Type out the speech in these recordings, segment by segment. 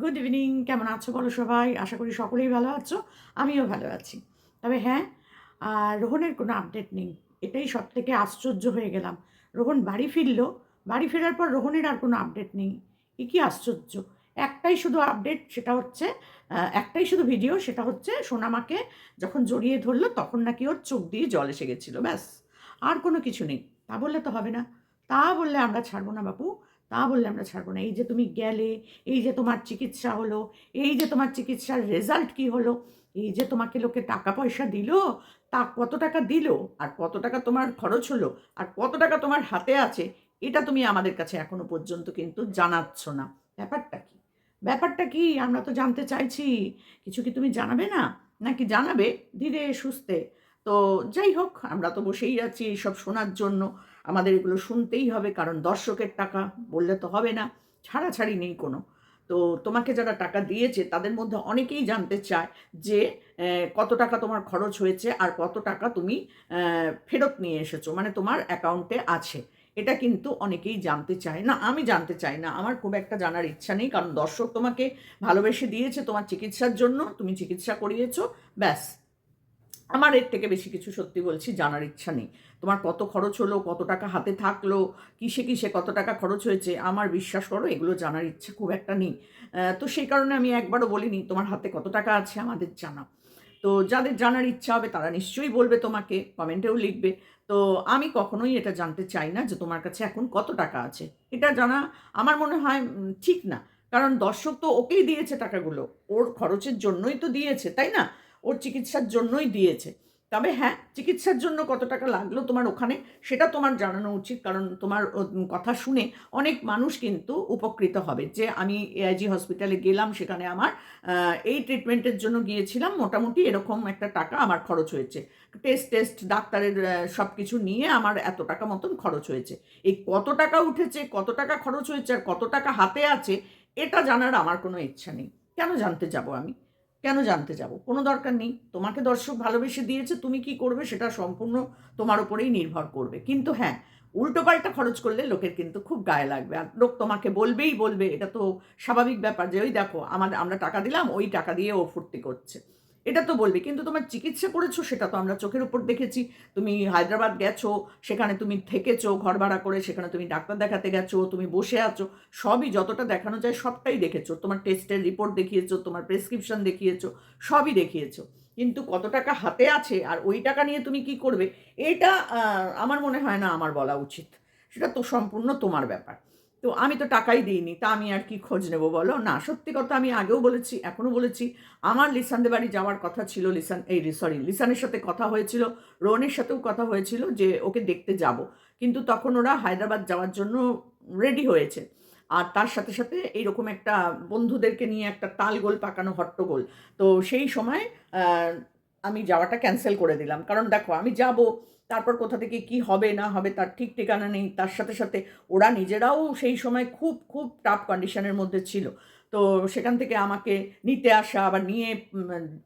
Good evening কেমন আছো বলো সবাই? আশা করি সকলেই ভালো আছো, আমিও ভালো আছি। তবে হ্যাঁ রোহনের কোনো আপডেট নেই, এটাই সব থেকে আশ্চর্য হয়ে গেলাম। রোহন বাড়ি ফিরলো, বাড়ি ফেরার পর রোহনের আর কোনো আপডেট নেই। এ কি আশ্চর্য, একটাই শুধু আপডেট সেটা হচ্ছে একটাই শুধু ভিডিও সেটা হচ্ছে সোনামাকে যখন জড়িয়ে ধরলো, তখন নাকি ওর চোখ দিয়ে জল এসে গেছিল, ব্যাস, আর কোনো কিছু নেই। তা বললে তো হবে না, তা বললে আমরা ছাড়বো না বাপু। তা বললে আমরা ছাড়বো না। এই যে তুমি গেলে, এই যে তোমার চিকিৎসা হলো, এই যে তোমার চিকিৎসার রেজাল্ট কি হলো, এই যে তোমাকে লোকে টাকা পয়সা দিল, তা কত টাকা দিল, আর কত টাকা তোমার খরচ হলো, আর কত টাকা তোমার হাতে আছে, এটা তুমি আমাদের কাছে এখনও পর্যন্ত কিন্তু জানাচ্ছ না। ব্যাপারটা কি? ব্যাপারটা কি? আমরা তো জানতে চাইছি। কিছু কি তুমি জানাবে না? নাকি জানাবে? ধীরে সুস্থে। তো যাই হোক, আমরা তো বসেই আছি এইসব শোনার জন্য। আমাদের এগুলো শুনতেই হবে, কারণ দর্শকের টাকা বললে তো হবে না, ছাড়াছাড়ি নেই কোনো। তো তোমাকে যারা টাকা দিয়েছে, তাদের মধ্যে অনেকেই জানতে চায় যে কত টাকা তোমার খরচ হয়েছে আর কত টাকা তুমি ফেরত নিয়ে এসেছ মানে তোমার অ্যাকাউন্টে আছে। এটা কিন্তু অনেকেই জানতে চায় না, আমি জানতে চাই না, আমার খুব একটা জানার ইচ্ছা নেই, কারণ দর্শক তোমাকে ভালোবেসে দিয়েছে তোমার চিকিৎসার জন্য, তুমি চিকিৎসা করিয়েছো, ব্যাস। আমার এর থেকে বেশি কিছু সত্যি বলছি জানার ইচ্ছা নেই। তোমার কত খরচ হলো, কত টাকা হাতে থাকল, কিসে কিসে কত টাকা খরচ হয়েছে, আমার বিশ্বাস করো, এগুলো জানার ইচ্ছা খুব একটা নেই। তো সেই কারণে আমি একবারও বলিনি, তোমার হাতে কত টাকা আছে আমাদের জানা। তো যাদের জানার ইচ্ছা হবে, তারা নিশ্চয়ই বলবে তোমাকে, কমেন্টেও লিখবে। তো আমি কখনোই এটা জানতে চাই না যে তোমার কাছে এখন কত টাকা আছে। এটা জানা আমার মনে হয় ঠিক না। কারণ দর্শক তো ওকেই দিয়েছে টাকাগুলো, ওর খরচের জন্যই তো দিয়েছে, তাই না? ওর চিকিৎসার জন্যই দিয়েছে। তবে হ্যাঁ চিকিৎসার জন্য কত টাকা লাগল তোমার ওখানে সেটা তোমার জানানো উচিত, কারণ তোমার কথা শুনে অনেক মানুষ কিন্তু উপকৃত হবে যে আমি এআইজি হসপিটালে গেলাম, সেখানে আমার এই ট্রিটমেন্টের জন্য গিয়েছিলাম, মোটামুটি এরকম একটা টাকা আমার খরচ হয়েছে। টেস্ট টেস্ট ডাক্তারের সব কিছু নিয়ে আমার এত টাকা মতন খরচ হয়েছে। এই কত টাকা উঠেছে, কত টাকা খরচ হয়েছে আর কত টাকা হাতে আছে, এটা জানার আমার কোনো ইচ্ছা নেই। কেন জানতে যাব আমি? কেন জানতে যাব? কোনো দরকার নেই। তোমাকে দর্শক ভালোবেসে দিয়েছে, তুমি কি করবে সেটা সম্পূর্ণ তোমার উপরেই নির্ভর করবে। কিন্তু হ্যাঁ উল্টোপাল্টা খরচ করলে লোকের কিন্তু খুব গায়ে লাগবে। আর লোক তোমাকে বলবেই বলবে, এটা তো স্বাভাবিক ব্যাপার যে, ওই দেখো, আমাদের, আমরা টাকা দিলাম, ওই টাকা দিয়ে ও ফুর্তি করছে। এটা তো বলবে, কিন্তু তোমার চিকিৎসা করেছ সেটা তো আমরা চোখের উপর দেখেছি। তুমি হায়দ্রাবাদ গেছো, সেখানে তুমি থেকেছো ঘর ভাড়া করে সেখানে তুমি ডাক্তার দেখাতে গেছো, তুমি বসে আছো, সবই যতটা দেখানো যায় সবটাই দেখেছ। তোমার টেস্টের রিপোর্ট দেখিয়েছো, তোমার প্রেসক্রিপশন দেখিয়েছো, সবই দেখিয়েছো। কিন্তু কত টাকা হাতে আছে আর ওই টাকা নিয়ে তুমি কি করবে, এটা আমার মনে হয় না আমার বলা উচিত। সেটা তো সম্পূর্ণ তোমার ব্যাপার। তো আমি তো টাকাই দিইনি, তা আমি আর কি খোঁজ নেব বলো? না, সত্যি কথা আমি আগেও বলেছি এখনও বলেছি, আমার লিসানদের বাড়ি যাওয়ার কথা ছিল লিসান, এই সরি লিসানের সাথে কথা হয়েছিল, রোহনের সাথেও কথা হয়েছিল যে ওকে দেখতে যাব। কিন্তু তখন ওরা হায়দ্রাবাদ যাওয়ার জন্য রেডি হয়েছে। আর তার সাথে সাথে এইরকম একটা বন্ধুদেরকে নিয়ে একটা তালগোল পাকানো হট্টগোল। তো সেই সময় আমি যাওয়াটা ক্যান্সেল করে দিলাম। কারণ দেখো, আমি যাব তারপর কোথা থেকে কি হবে, না হবে, তার ঠিক ঠিকানা নেই, তার সাথে সাথে ওরা নিজেরাও সেই সময় খুব খুব টাফ কন্ডিশনের মধ্যে ছিল। তো সেখান থেকে আমাকে নিতে আসা, আবার নিয়ে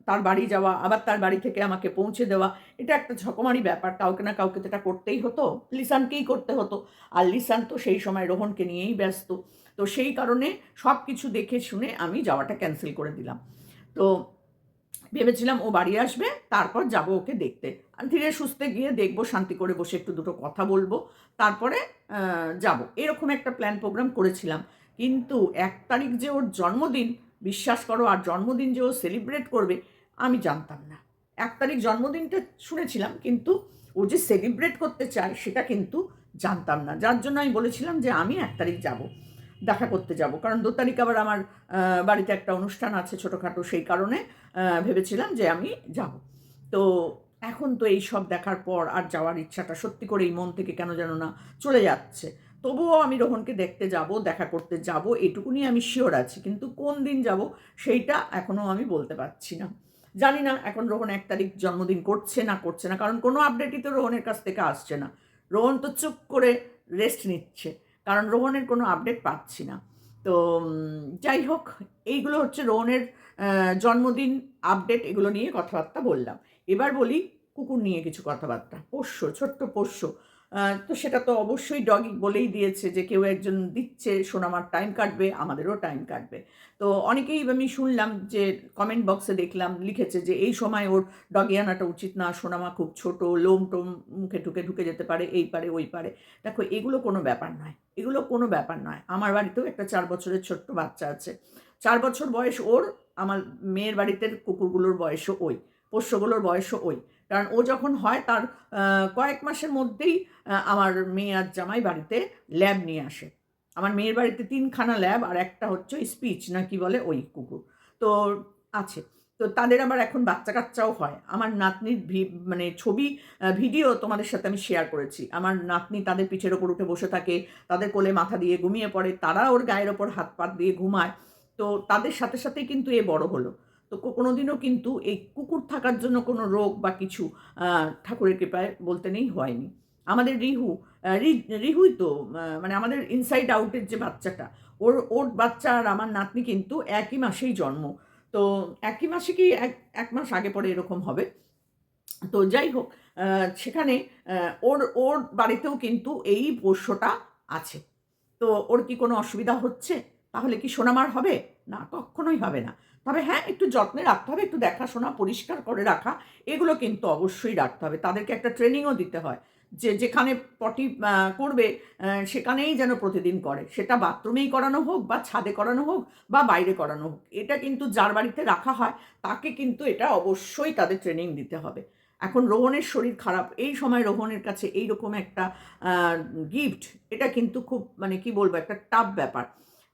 তার বাড়ি যাওয়া, আবার তার বাড়ি থেকে আমাকে পৌঁছে দেওয়া, এটা একটা ঝকমারি ব্যাপার। কাউকে না কাউকে তো এটা করতেই হতো, লিসানকেই করতে হতো। আর লিসান তো সেই সময় রোহনকে নিয়েই ব্যস্ত। তো সেই কারণে সব কিছু দেখে শুনে আমি যাওয়াটা ক্যান্সেল করে দিলাম। তো ভেবেছিলাম ও বাড়ি আসবে, তারপর যাব ওকে দেখতে। ধীরে সুস্থে গিয়ে দেখব, শান্তি করে বসে একটু দুটো কথা বলব, তারপরে যাব। এরকম একটা প্ল্যান প্রোগ্রাম করেছিলাম। কিন্তু এক তারিখ যে ওর জন্মদিন, বিশ্বাস করো, আর জন্মদিন যে ও সেলিব্রেট করবে, আমি জানতাম না। এক তারিখ জন্মদিনটা শুনেছিলাম, কিন্তু ও যে সেলিব্রেট করতে চায়, সেটা কিন্তু জানতাম না। যার জন্য আমি বলেছিলাম যে আমি এক তারিখ যাব। দেখা করতে যাব। কারণ দু তারিখ আবার আমার বাড়িতে একটা অনুষ্ঠান আছে ছোটোখাটো সেই কারণে ভেবেছিলাম যে আমি যাব। তো এখন তো এই সব দেখার পর আর যাওয়ার ইচ্ছাটা সত্যি করে এই মন থেকে কেন যেন না চলে যাচ্ছে। তবুও আমি রোহনকে দেখতে যাব, দেখা করতে যাব, এটুকুনি আমি শিওর আছি। কিন্তু কোন দিন যাব সেইটা এখনও আমি বলতে পারছি না। জানি না এখন রোহন এক তারিখ জন্মদিন করছে না করছে না, কারণ কোনো আপডেটই তো রোহনের কাছ থেকে আসছে না। রোহন তো চুপ করে রেস্ট নিচ্ছে। কারণ রোহনের কোনো আপডেট পাচ্ছি না। তো যাই হোক, এইগুলো হচ্ছে রোহনের জন্মদিন আপডেট এগুলো নিয়ে কথাবার্তা বললাম। এবার বলি কুকুর নিয়ে কিছু কথাবার্তা। পোষ্য, ছোট্ট পোষ্য। তো সেটা তো অবশ্যই ডগি বলেই দিয়েছে যে কেউ একজন দিচ্ছে সোনামার টাইম কাটবে, আমাদেরও টাইম কাটবে। তো অনেকেই আমি শুনলাম যে কমেন্ট বক্সে দেখলাম, লিখেছে যে এই সময় ওর ডগি আনাটা উচিত না সোনামা খুব ছোট, লোম টোম মুখে ঢুকে ঢুকে যেতে পারে, এই পারে, ওই পারে। দেখো, এগুলো কোনো ব্যাপার নয়, এগুলো কোনো ব্যাপার নয়। আমার বাড়িতেও একটা চার বছরের ছোট্ট বাচ্চা আছে। চার বছর বয়স ওর, আমার মেয়ের বাড়িতে কুকুরগুলোর বয়সও ওই, পোষ্যগুলোর বয়সও ওই। কারণ ও যখন হয় তার কয়েক মাসের মধ্যেই আমার মেয়ে আর জামাই বাড়িতে ল্যাব নিয়ে আসে। আমার মেয়ের বাড়িতে তিনখানা ল্যাব আর একটা হচ্ছে স্পিচ, না কি বলে ওই কুকুর। তো আছে। তো তাদের আবার এখন বাচ্চা কাচ্চাও হয়। আমার নাতনির মানে ছবি ভিডিও তোমাদের সাথে আমি শেয়ার করেছি। আমার নাতনি তাদের পিঠের ওপর উঠে বসে থাকে, তাদের কোলে মাথা দিয়ে ঘুমিয়ে পড়ে, তারা ওর গায়ের ওপর হাত পাত দিয়ে ঘুমায়। তো তাদের সাথে সাথেই কিন্তু এ বড় হলো। তো কোনো দিনও কিন্তু এই কুকুর থাকার জন্য কোনো রোগ বা কিছু ঠাকুরের কৃপায় বলতে নেই, হয়নি। আমাদের রিহু রিহুই তো মানে আমাদের ইনসাইড আউটের যে বাচ্চাটা, ওর ওর বাচ্চা আর আমার নাতনি কিন্তু একই মাসেই জন্ম। তো একই মাসে কি এক এক মাস আগে পরে এরকম হবে। তো যাই হোক সেখানে ওর ওর বাড়িতেও কিন্তু এই পোষ্যটা আছে। তো ওর কি কোনো অসুবিধা হচ্ছে? তাহলে কি সোনামার হবে? না, কখনোই হবে না। তবে হ্যাঁ একটু যত্নে রাখতে হবে, একটু দেখাশোনা পরিষ্কার করে রাখা, এগুলো কিন্তু অবশ্যই রাখতে হবে। তাদেরকে একটা ট্রেনিংও দিতে হয় যে যেখানে পটি করবে সেখানেই যেন প্রতিদিন করে। সেটা বাথরুমেই করানো হোক বা ছাদে করানো হোক বা বাইরে করানো হোক। এটা কিন্তু যার বাড়িতে রাখা হয়, তাকে কিন্তু এটা অবশ্যই তাদের ট্রেনিং দিতে হবে। এখন রোহনের শরীর খারাপ, এই সময় রোহনের কাছে এই রকম একটা গিফট, এটা কিন্তু খুব মানে কি বলব, একটা টাফ ব্যাপার।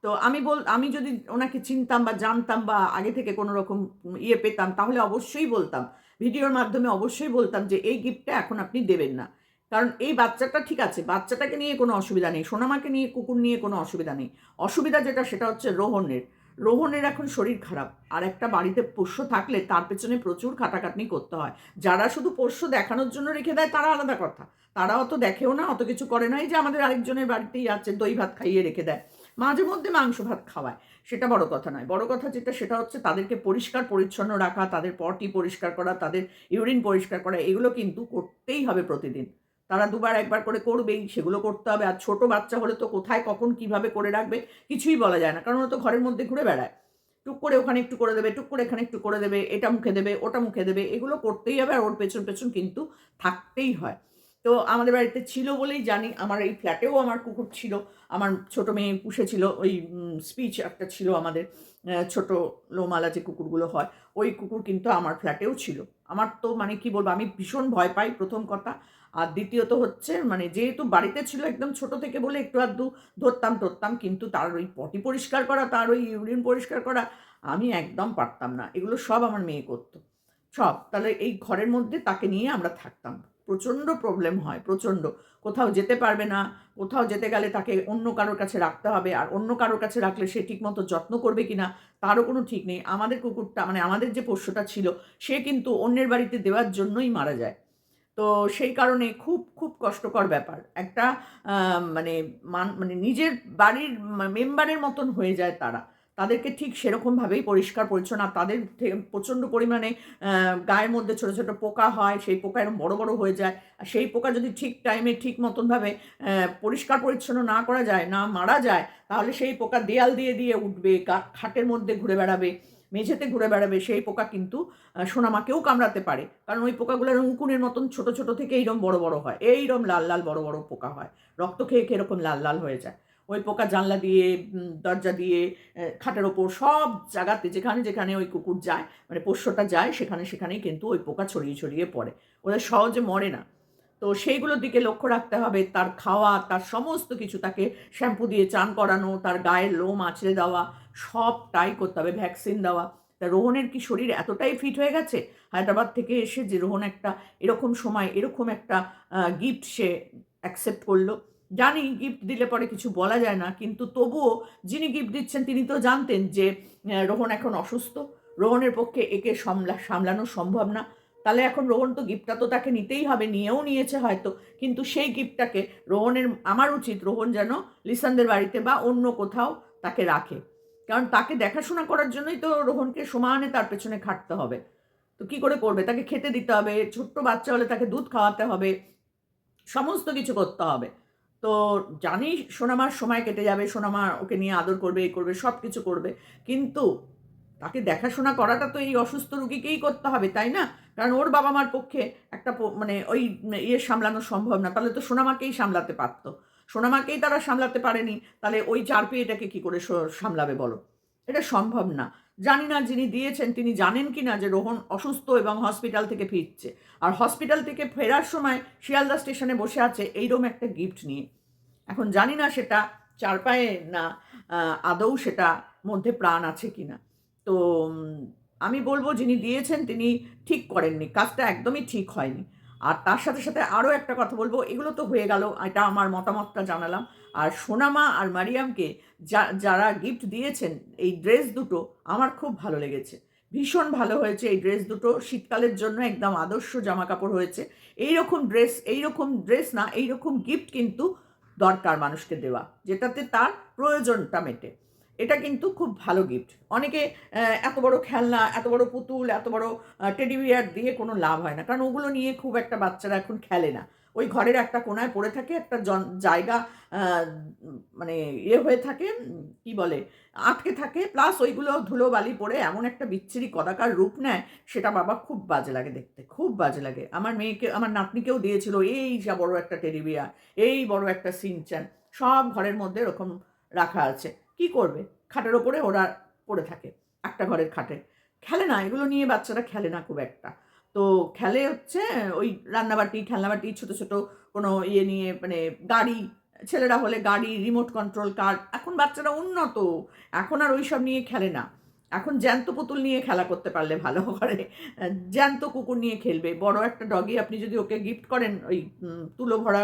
তো আমি বল, আমি যদি ওনাকে চিনতাম বা জানতাম বা আগে থেকে কোনো রকম ইয়ে পেতাম, তাহলে অবশ্যই বলতাম। ভিডিওর মাধ্যমে অবশ্যই বলতাম যে, এই গিফটটা এখন আপনি দেবেন না। কারণ এই বাচ্চাটা ঠিক আছে, বাচ্চাটাকে নিয়ে কোনো অসুবিধা নেই, সোনামাকে নিয়ে, কুকুর নিয়ে কোনো অসুবিধা নেই। অসুবিধা যেটা, সেটা হচ্ছে রোহনের। রোহনের এখন শরীর খারাপ, আর একটা বাড়িতে পোষ্য থাকলে তার পেছনে প্রচুর খাটাখাটনি করতে হয়। যারা শুধু পোষ্য দেখানোর জন্য রেখে দেয়, তারা আলাদা কথা। তারা অত দেখেও না, অত কিছু করে না, এই যে আমাদের আরেকজনের বাড়িতেই আছে, দই ভাত খাইয়ে রেখে দেয়। মাঝে মধ্যে মাংস ভাত খাওয়ায়। সেটা বড় কথা নয়। বড় কথা যেটা, সেটা হচ্ছে তাদেরকে পরিষ্কার পরিচ্ছন্ন রাখা, তাদের পটি পরিষ্কার করা, তাদের ইউরিন পরিষ্কার করা, এগুলো কিন্তু করতেই হবে প্রতিদিন। তারা দুবার একবার করে করবেই, সেগুলো করতে হবে। আর ছোট বাচ্চা হলে তো কোথায়, কখন, কীভাবে করে রাখবে, কিছুই বলা যায় না। কারণ ওরা তো ঘরের মধ্যে ঘুরে বেড়ায়। টুক করে ওখানে একটু করে দেবে, টুক করে এখানে একটু করে দেবে, এটা মুখে দেবে, ওটা মুখে দেবে, এগুলো করতেই হবে। আর ওর পেছন পেছন কিন্তু থাকতেই হয়। তো আমাদের বাড়িতে ছিল বলেই জানি। আমার এই ফ্ল্যাটেও আমার কুকুর ছিল। আমার ছোট মেয়ে পুষেছিল। ওই স্পিচ একটা ছিল আমাদের। ছোট লোমালা যে কুকুরগুলো হয়, ওই কুকুর কিন্তু আমার ফ্ল্যাটেও ছিল। আমার তো মানে কি বলব, আমি ভীষণ ভয় পাই প্রথম কথা। আর দ্বিতীয়ত হচ্ছে মানে যেহেতু বাড়িতে ছিল একদম ছোট থেকে বলে একটু আধটু ধরতাম ধরতাম, কিন্তু তার ওই পটি পরিষ্কার করা, তার ওই ইউরিন পরিষ্কার করা আমি একদম পারতাম না। এগুলো সব আমার মেয়ে করতো। সব। তাহলে এই ঘরের মধ্যে তাকে নিয়ে আমরা থাকতাম। প্রচণ্ড প্রবলেম হয়, প্রচণ্ড। কোথাও যেতে পারবে না, কোথাও যেতে গেলে তাকে অন্য কারোর কাছে রাখতে হবে আর অন্য কারোর কাছে রাখলে সে ঠিকমতো যত্ন করবে কি না তারও কোনো ঠিক নেই। আমাদের কুকুরটা মানে আমাদের যে পোষ্যটা ছিল, সে কিন্তু অন্যের বাড়িতে দেওয়ার জন্যই মারা যায়। তো সেই কারণে খুব খুব কষ্টকর ব্যাপার। একটা মানে মান মানে নিজের বাড়ির মেম্বারের মতন হয়ে যায় তারা। তাদেরকে ঠিক সেরকমভাবেই পরিষ্কার পরিচ্ছন্ন, আর তাদের প্রচণ্ড পরিমাণে গায়ের মধ্যে ছোটো ছোটো পোকা হয়, সেই পোকা এরকম বড় বড় হয়ে যায়, আর সেই পোকা যদি ঠিক টাইমে, ঠিক মতনভাবে পরিষ্কার পরিচ্ছন্ন না করা যায়, না মারা যায়, তাহলে সেই পোকা দেয়াল দিয়ে দিয়ে উঠবে খাটের মধ্যে ঘুরে বেড়াবে, মেঝেতে ঘুরে বেড়াবে, সেই পোকা কিন্তু সোনামাকেও কামড়াতে পারে, কারণ ওই পোকাগুলো এরকম উকুনের মতন ছোট ছোট থেকে এইরকম বড় বড় হয় এইরকম লাল লাল বড় বড় পোকা হয়, রক্ত খেয়ে এরকম লাল লাল হয়ে যায়। ওই পোকা জানলা দিয়ে দরজা দিয়ে খাটের ওপর সব জায়গাতে যেখানে যেখানে ওই কুকুর যায় মানে পোষ্যটা যায়, সেখানে সেখানেই কিন্তু ওই পোকা ছড়িয়ে ছড়িয়ে পড়ে। ওদের সহজে মরে না। তো সেইগুলোর দিকে লক্ষ্য রাখতে হবে, তার খাওয়া, তার সমস্ত কিছু, তাকে শ্যাম্পু দিয়ে চান করানো, তার গায়ের লোম আঁচড়ে দেওয়া, সবটাই করতে হবে, ভ্যাকসিন দেওয়া। তা রোহনের কি শরীর এতটাই ফিট হয়ে গেছে? হায়দ্রাবাদ থেকে এসে যে রোহন একটা এরকম সময়, এরকম একটা গিফট সে অ্যাকসেপ্ট করল। জানি গিফট দিলে পরে কিছু বলা যায় না, কিন্তু তবুও যিনি গিফট দিচ্ছেন তিনি তো জানতেন যে রোহন এখন অসুস্থ। রোহনের পক্ষে একে সামলা, সামলানো সম্ভব না। তাহলে এখন রোহন তো গিফটটা তো তাকে নিতেই হবে, নিয়েও নিয়েছে হয়তো। কিন্তু সেই গিফটটাকে রোহনের, আমার উচিত রোহন যেন লিসানদের বাড়িতে বা অন্য কোথাও তাকে রাখে। কারণ তাকে দেখাশোনা করার জন্যই তো রোহনকে সমানে তার পেছনে খাটতে হবে। তো কি করে করবে? তাকে খেতে দিতে হবে, ছোট্ট বাচ্চা হলে তাকে দুধ খাওয়াতে হবে, সমস্ত কিছু করতে হবে। তো জানি সোনামার সময় কেটে যাবে, সোনামা ওকে নিয়ে আদর করবে এই করবে সব কিছু করবে। কিন্তু তাকে দেখাশোনা করাটা তো এই অসুস্থ রুগীকেই করতে হবে, তাই না? কারণ ওর বাবা মার পক্ষে একটা মানে ওই ইয়ে সামলানো সম্ভব না। তাহলে তো সোনামাকেই সামলাতে পারতো। সোনামাকেই তারা সামলাতে পারেনি। তাহলে ওই চার পেয়েটাকে কি করে সামলাবে বলো? এটা সম্ভব না। জানি না যিনি দিয়েছেন, তিনি জানেন কি না যে রোহন অসুস্থ এবং হসপিটাল থেকে ফিরছে। আর হসপিটাল থেকে ফেরার সময় শিয়ালদা স্টেশনে বসে আছে এইরকম একটা গিফট নিয়ে। এখন জানি না সেটা চার পায়ে না আদৌ সেটা মধ্যে প্রাণ আছে কি না তো আমি বলব যিনি দিয়েছেন, তিনি ঠিক করেননি। কাজটা একদমই ঠিক হয়নি। আর তার সাথে সাথে আরও একটা কথা বলব, এগুলো তো হয়ে গেল, এটা আমার মতামতটা জানালাম। আর সোনামা আর মারিয়ামকে যা, যারা গিফট দিয়েছেন এই ড্রেস দুটো, আমার খুব ভালো লেগেছে। ভীষণ ভালো হয়েছে এই ড্রেস দুটো, শীতকালের জন্য একদম আদর্শ জামা কাপড় হয়েছে। এই রকম ড্রেস এই রকম ড্রেস না এই রকম গিফট কিন্তু দরকার মানুষকে দেওয়া, যেটাতে তার প্রয়োজনটা মেটে। এটা কিন্তু খুব ভালো গিফট অনেকে এত বড় খেলনা, এত বড় পুতুল, এত বড় টেডি বিয়ার দিয়ে কোনো লাভ হয় না। কারণ ওগুলো নিয়ে খুব একটা বাচ্চারা এখন খেলে না। ওই ঘরের একটা কোনায় পড়ে থাকে, একটা জায়গা মানে ইয়ে হয়ে থাকে কি বলে, আটকে থাকে। প্লাস ওইগুলো ধুলো বালি পড়ে এমন একটা বিচ্ছিরি কদাকার রূপ নেয়, সেটা বাবা খুব বাজে লাগে দেখতে, খুব বাজে লাগে। আমার মেয়েকে, আমার নাতনিকেও দিয়েছিল, এই যা বড় একটা টেরিবিয়া এই বড় একটা সিনচান সব ঘরের মধ্যে এরকম রাখা আছে। কি করবে? খাটের ওপরে ওরা পড়ে থাকে, একটা ঘরের খাটে। খেলে না, এগুলো নিয়ে বাচ্চারা খেলে না খুব একটা। তো খেলে হচ্ছে ওই রান্নাবাটি, খেলনাবাটি, ছোট ছোট কোনো ইয়ে নিয়ে মানে গাড়ি, ছেলেরা হলে গাড়ি রিমোট কন্ট্রোল কার এখন বাচ্চারা উন্নত, এখন আর ওই সব নিয়ে খেলে না। এখন জ্যান্ত পুতুল নিয়ে খেলা করতে পারলে ভালো করে। জ্যান্ত কুকুর নিয়ে খেলবে। বড় একটা ডগি আপনি যদি ওকে গিফট করেন, ওই তুলো ভরা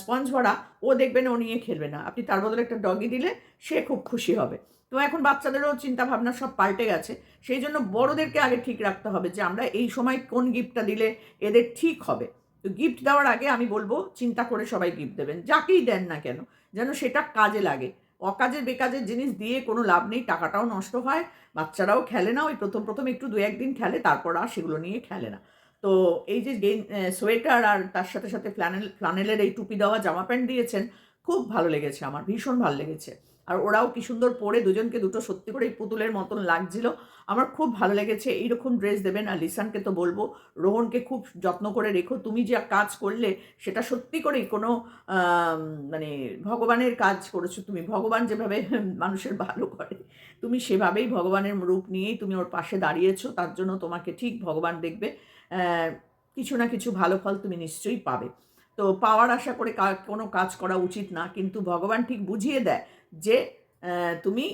স্পঞ্জ ভরা, ও দেখবেন ও নিয়ে খেলবে না। আপনি তার বদলে একটা ডগি দিলে সে খুব খুশি হবে। তো এখন বাচ্চাদেরও চিন্তা ভাবনা সব পাল্টে গেছে। সেই জন্য বড়োদেরকে আগে ঠিক রাখতে হবে যে, আমরা এই সময় কোন গিফটটা দিলে এদের ঠিক হবে। তো গিফট দেওয়ার আগে আমি বলব, চিন্তা করে সবাই গিফট দেবেন। যাকেই দেন না কেন, যেন সেটা কাজে লাগে। অকাজের বেকাজের জিনিস দিয়ে কোনো লাভ নেই, টাকাটাও নষ্ট হয়, বাচ্চারাও খেলে না, ওই প্রথম প্রথম একটু দু একদিন খেলে, তারপর আর সেগুলো নিয়ে খেলে না। তো এই যে গেন সোয়েটার আর তার সাথে সাথে ফ্ল্যানেল ফ্লানেলের এই টুপি দেওয়া জামা প্যান্ট দিয়েছেন, খুব ভালো লেগেছে আমার, ভীষণ ভালো লেগেছে। আর ওরাও কি সুন্দর পরে দুজনকে দুটো সত্যি করে পুতুলের মতন লাগছিল। আমার খুব ভালো লেগেছে, এইরকম ড্রেস দেবেন আর লিসানকে তো বলব, রোহনকে খুব যত্ন করে রেখো। তুমি যা কাজ করলে, সেটা সত্যি করেই কোনো মানে ভগবানের কাজ করেছ তুমি। ভগবান যেভাবে মানুষের ভালো করে, তুমি সেভাবেই ভগবানের রূপ নিয়েই তুমি ওর পাশে দাঁড়িয়েছো। তার জন্য তোমাকে ঠিক ভগবান দেখবে। কিছু না কিছু ভালো ফল তুমি নিশ্চয়ই পাবে। তো পাওয়ার আশা করে কোনো কাজ করা উচিত না। কিন্তু ভগবান ঠিক বুঝিয়ে দেয় যে তুমি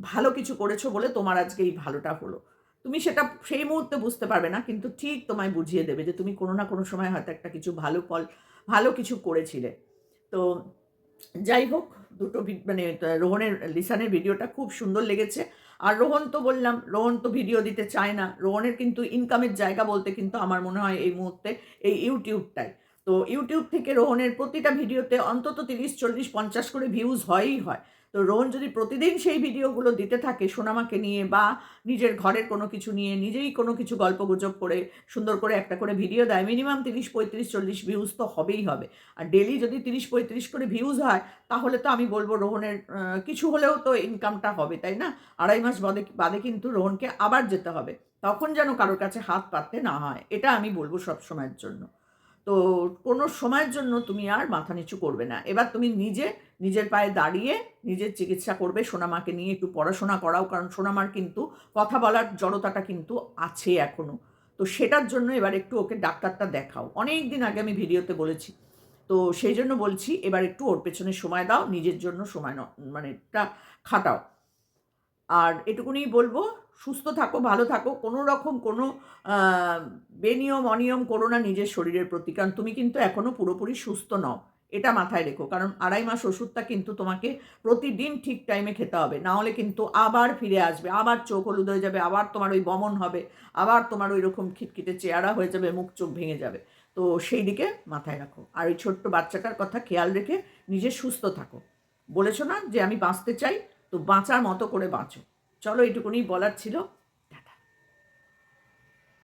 ভালো কিছু করেছ বলে তোমার আজকে এই ভালোটা হলো। তুমি সেটা সেই মুহূর্তে বুঝতে পারবে না, কিন্তু ঠিক তোমায় বুঝিয়ে দেবে যে তুমি কোনো না কোনো সময় হয়তো একটা কিছু ভালো ফল, ভালো কিছু করেছিলে। তো যাই হোক, দুটো মানে রোহনের, লিসানের ভিডিওটা খুব সুন্দর লেগেছে। আর রোহন তো বললাম, রোহন তো ভিডিও দিতে চায় না। রোহনের কিন্তু ইনকামের জায়গা বলতে কিন্তু আমার মনে হয় এই মুহূর্তে এই ইউটিউবটাই। তো ইউটিউব থেকে রোহনের প্রতিটা ভিডিওতে অন্তত তিরিশ, চল্লিশ, পঞ্চাশ করে ভিউজ হয়ই হয়। তো রোহন যদি প্রতিদিন সেই ভিডিওগুলো দিতে থাকে সোনামাকে নিয়ে বা নিজের ঘরের কোনো কিছু নিয়ে, নিজেই কোনো কিছু গল্প গুজব করে, সুন্দর করে একটা করে ভিডিও দেয় মিনিমাম তিরিশ, পঁয়ত্রিশ, চল্লিশ ভিউজ তো হবেই হবে। আর ডেলি যদি তিরিশ, পঁয়ত্রিশ করে ভিউজ হয়, তাহলে তো আমি বলব রোহনের কিছু হলেও তো ইনকামটা হবে, তাই না? আড়াই মাস বাদে বাদে কিন্তু রোহনকে আবার যেতে হবে। তখন যেন কারোর কাছে হাত পাততে না হয়, এটা আমি বলব সব সময়ের জন্য। তো কোনো সময়ের জন্য তুমি আর মাথা নিচু করবে না। এবার তুমি নিজে নিজের পায়ে দাঁড়িয়ে নিজের চিকিৎসা করবে, সোনামাকে নিয়ে একটু পড়াশোনা করাও, কারণ সোনামার কিন্তু কথা বলার জড়তাটা কিন্তু আছে এখনও তো সেটার জন্য এবার একটু ওকে ডাক্তারটা দেখাও। অনেক দিন আগে আমি ভিডিওতে বলেছি। তো সেই জন্য বলছি, এবার একটু ওর পেছনে সময় দাও, নিজের জন্য সময় মানে খাটাও। আর এটুকুনি বলব সুস্থ থাকো, ভালো থাকো, কোনো রকম কোনো বেনিয়ম, অনিয়ম করো না নিজের শরীরের প্রতি। কারণ তুমি কিন্তু এখনও পুরোপুরি সুস্থ নও। এটা মাথায় রেখো। কারণ আড়াই মাস ওষুধটা কিন্তু তোমাকে প্রতিদিন ঠিক টাইমে খেতে হবে। না হলে কিন্তু আবার ফিরে আসবে, আবার চোখ হলুদ হয়ে যাবে, আবার তোমার ওই বমন হবে, আবার তোমার ওই রকম খিটখিটে চেহারা হয়ে যাবে, মুখ চোখ ভেঙে যাবে। তো সেই দিকে মাথায় রাখো। আর ওই ছোট্ট বাচ্চাটার কথা খেয়াল রেখে নিজে সুস্থ থাকো। বলেছ না যে আমি বাঁচতে চাই? তো বাঁচার মতো করে বাঁচো। চলো এটুকুনি বলার ছিল।